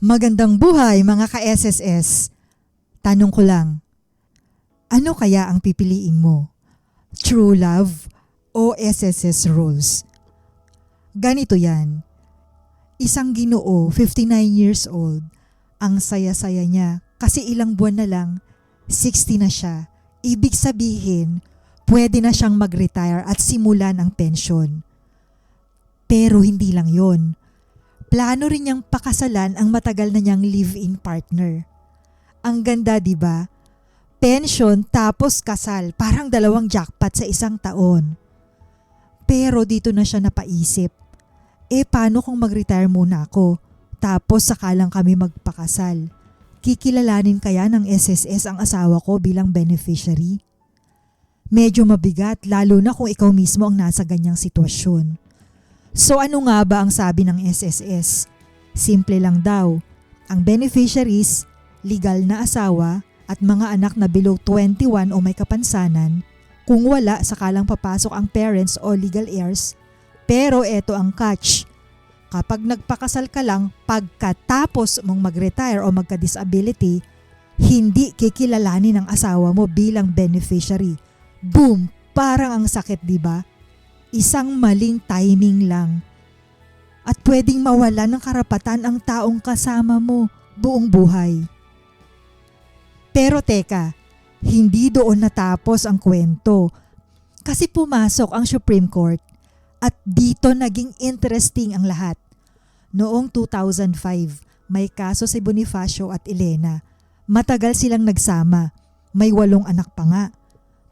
Magandang buhay mga ka-SSS. Tanong ko lang, ano kaya ang pipiliin mo? True love o SSS rules? Ganito yan. Isang ginoo, 59 years old, ang saya-saya niya kasi ilang buwan na lang, 60 na siya. Ibig sabihin, pwede na siyang mag-retire at simulan ang pensyon. Pero hindi lang yon plano rin niyang pakasalan ang matagal na niyang live-in partner. Ang ganda, di ba? Pension tapos kasal, parang dalawang jackpot sa isang taon. Pero dito na siya napaisip. Eh paano kung mag-retire muna ako? Tapos saka lang kami magpakasal. Kikilalanin kaya ng SSS ang asawa ko bilang beneficiary? Medyo mabigat lalo na kung ikaw mismo ang nasa ganyang sitwasyon. So ano nga ba ang sabi ng SSS? Simple lang daw. Ang beneficiaries, legal na asawa at mga anak na below 21 o may kapansanan, kung wala sakalang papasok ang parents o legal heirs. Pero eto ang catch. Kapag nagpakasal ka lang pagkatapos mong mag-retire o magka-disability, hindi kikilalanin ng asawa mo bilang beneficiary. Boom! Parang ang sakit, di ba? Isang maling timing lang. At pwedeng mawala ng karapatan ang taong kasama mo buong buhay. Pero teka, hindi doon natapos ang kwento. Kasi pumasok ang Supreme Court at dito naging interesting ang lahat. Noong 2005, may kaso si Bonifacio at Elena. Matagal silang nagsama. May walong anak pa nga.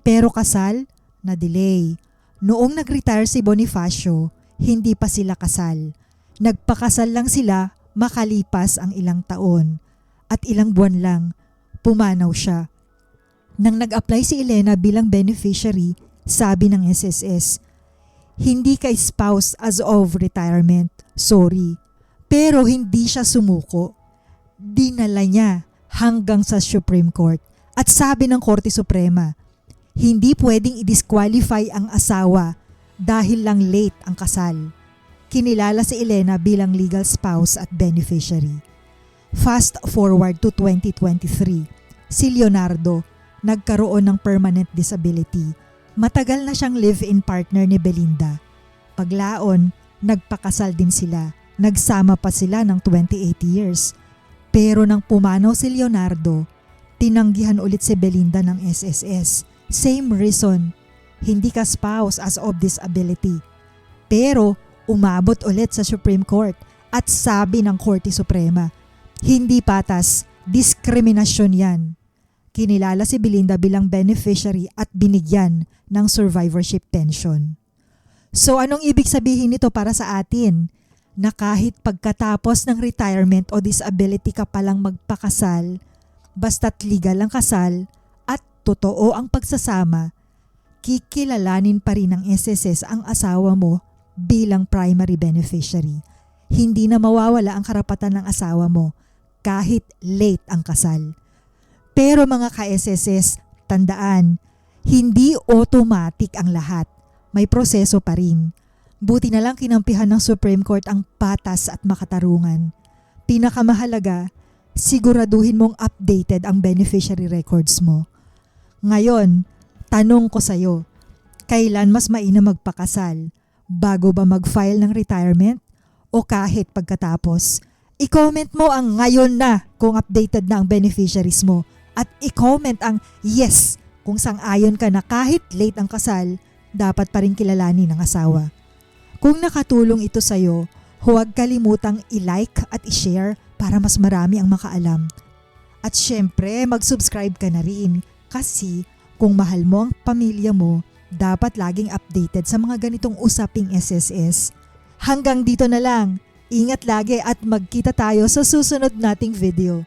Pero kasal, na-delay. Noong nag-retire si Bonifacio, hindi pa sila kasal. Nagpakasal lang sila makalipas ang ilang taon. At ilang buwan lang, pumanaw siya. Nang nag-apply si Elena bilang beneficiary, sabi ng SSS, hindi ka spouse as of retirement, sorry. Pero hindi siya sumuko. Dinala niya hanggang sa Supreme Court. At sabi ng Korte Suprema, hindi pwedeng i-disqualify ang asawa dahil lang late ang kasal. Kinilala si Elena bilang legal spouse at beneficiary. Fast forward to 2023, si Leonardo nagkaroon ng permanent disability. Matagal na siyang live-in partner ni Belinda. Paglaon, nagpakasal din sila. Nagsama pa sila ng 28 years. Pero nang pumanaw si Leonardo, tinanggihan ulit si Belinda ng SSS Same reason, hindi ka spouse as of disability. Pero umabot ulit sa Supreme Court at sabi ng Korte Suprema, hindi patas, diskriminasyon yan. Kinilala si Belinda bilang beneficiary at binigyan ng survivorship pension. So anong ibig sabihin nito para sa atin? Na kahit pagkatapos ng retirement o disability ka palang magpakasal, basta't legal ang kasal, totoo ang pagsasama, kikilalanin pa rin ng SSS ang asawa mo bilang primary beneficiary. Hindi na mawawala ang karapatan ng asawa mo kahit late ang kasal. Pero mga ka-SSS, tandaan, hindi automatic ang lahat. May proseso pa rin. Buti na lang kinampihan ng Supreme Court ang patas at makatarungan. Pinakamahalaga, siguraduhin mong updated ang beneficiary records mo ngayon, tanong ko sa'yo, kailan mas maina magpakasal? Bago ba mag-file ng retirement? O kahit pagkatapos? I-comment mo ang ngayon na kung updated na ang beneficiaries mo. At i-comment ang yes kung sang-ayon ka na kahit late ang kasal, dapat pa rin kilalanin ng asawa. Kung nakatulong ito sa'yo, huwag kalimutang i-like at i-share para mas marami ang makaalam. At syempre, mag-subscribe ka na rin kasi kung mahal mo ang pamilya mo, dapat laging updated sa mga ganitong usaping SSS. Hanggang dito na lang. Ingat lagi at magkita tayo sa susunod nating video.